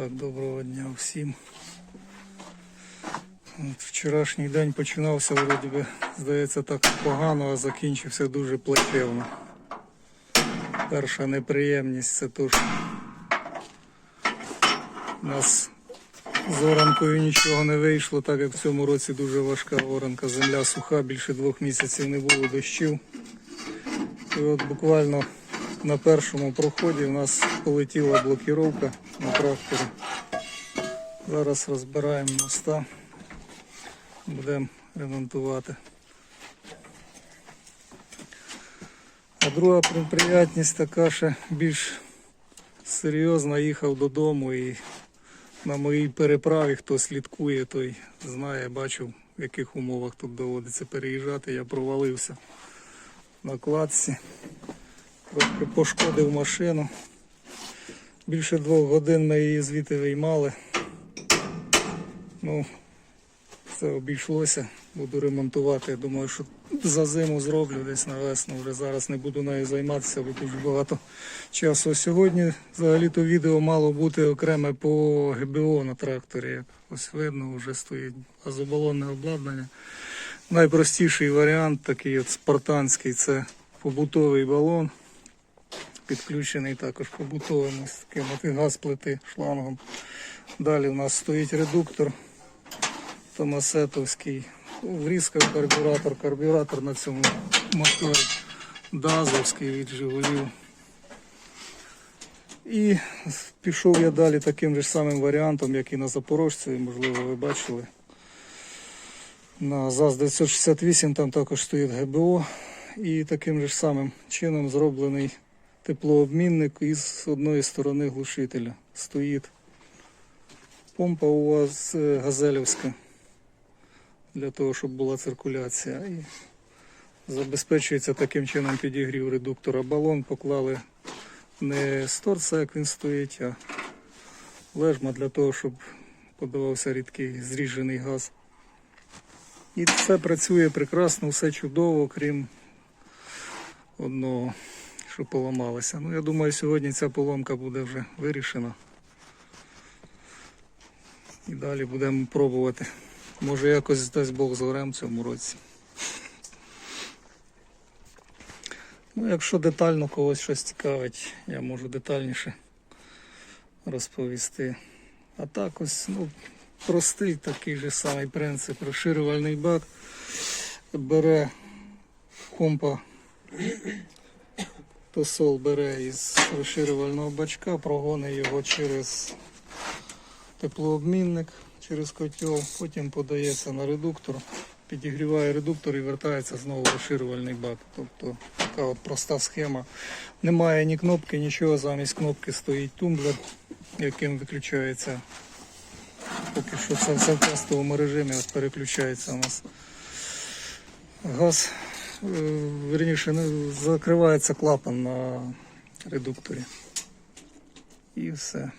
Так, доброго дня всім. От вчорашній день починався, вроді би, здається, так погано, а закінчився дуже плачевно. Перша неприємність це то, що у нас з оранкою нічого не вийшло, так як в цьому році дуже важка оранка, земля суха, більше двох місяців не було дощів. І от буквально на першому проході у нас полетіла блокіровка на тракторі. Зараз розбираємо моста, будемо ремонтувати. А друга неприятність така, що більш серйозно їхав додому і на моїй переправі, хто слідкує, той знає, бачив, в яких умовах тут доводиться переїжджати. Я провалився на кладці. Трохи пошкодив машину. Більше двох годин ми її звідти виймали. Ну, це обійшлося. Буду ремонтувати. Думаю, що за зиму зроблю десь на весну. Вже зараз не буду нею займатися, бо дуже багато часу. Сьогодні взагалі-то відео мало бути окреме по ГБО на тракторі. Як ось видно, вже стоїть газобалонне обладнання. Найпростіший варіант, такий от спартанський, це побутовий балон підключений також побутовим ось таким от газ плити шлангом. Далі у нас стоїть редуктор Томасетовський. Врізкав карбюратор, карбюратор на цьому моторі Дазовський від Жигулів. І пішов я далі таким же самим варіантом, як і на Запорожці, можливо, ви бачили. На ЗАЗ 968 там також стоїть ГБО. І таким же самим чином зроблений теплообмінник із одної сторони глушителя. Стоїть помпа у вас е, газелівська для того, щоб була циркуляція. І забезпечується таким чином підігрів редуктора. Балон поклали не з торца, як він стоїть, а лежма для того, щоб подавався рідкий зріжений газ. І все працює прекрасно, все чудово, крім одного, що поламалося. Ну, я думаю, сьогодні ця поломка буде вже вирішена. І далі будемо пробувати. Може якось дасть Бог згорем в цьому році. Ну, якщо детально когось щось цікавить, я можу детальніше розповісти. А так ось, ну, простий такий же самий принцип. Розширювальний бак бере компа тосол бере із розширювального бачка, прогони його через теплообмінник, через котел, потім подається на редуктор, підігріває редуктор і вертається знову в розширювальний бак. Тобто така от проста схема. Немає ні кнопки, нічого, замість кнопки стоїть тумблер, яким виключається. Поки що це все в тестовому режимі, переключається у нас газ Верніше, ну, закривається клапан на редукторі. І все.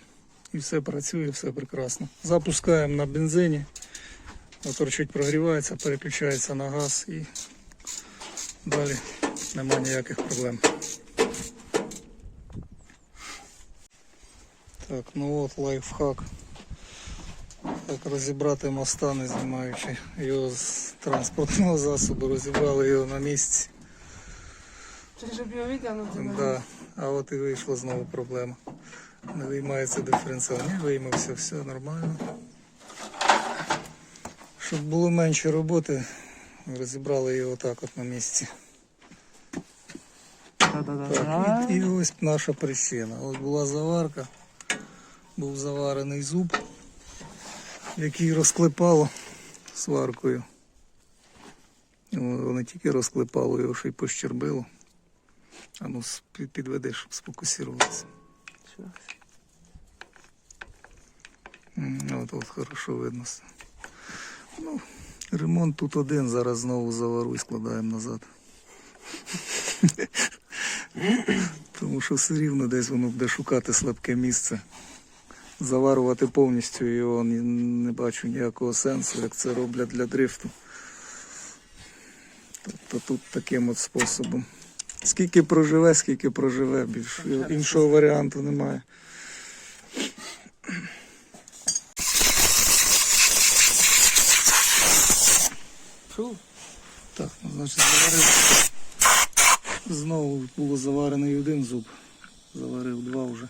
І все працює, все прекрасно. Запускаємо на бензині. Мотор чуть прогрівається, переключається на газ і далі нема ніяких проблем. Так, ну от лайфхак. Як розібрати моста, не знімаючи його з транспортного засобу, розібрали його на місці. Щоб його витягнути? на Да. А от і вийшла знову проблема. Не виймається диференціал. Не виймався, все нормально. Щоб було менше роботи, розібрали його так от на місці. Так, і, і ось наша причина. От була заварка, був заварений зуб, який розклепало сваркою. Воно тільки розклепало його, що й пощербило. А ну підведи, щоб сфокусуватися. М, От, от хорошо видно. Ну, ремонт тут один, зараз знову завару і складаємо назад. Тому що все рівно десь воно буде шукати слабке місце. Заварувати повністю його не бачу ніякого сенсу, як це роблять для дрифту. Тобто тут таким от способом. Скільки проживе, скільки проживе, більш іншого варіанту немає. Фу. Так, ну, значить, заварив. Знову було заварений один зуб. Заварив два вже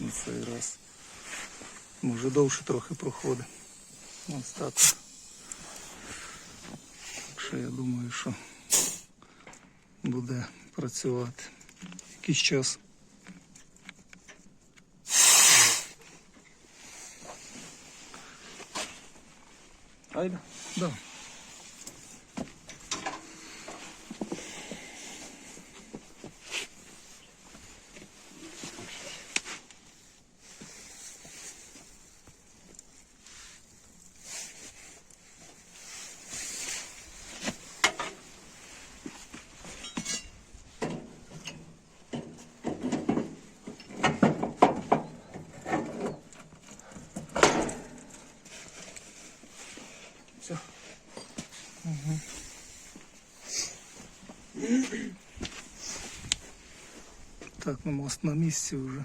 на цей раз. Може довше трохи проходить. Ось так. Що я думаю, що буде працювати. Якийсь час. Айда. Да. Так, ну мост на місці вже.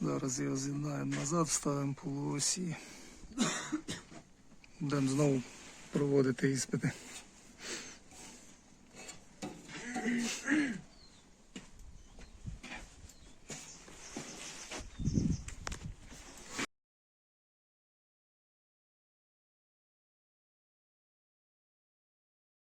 Зараз його з'єднаємо назад, ставимо полуосі. Будемо знову проводити іспити.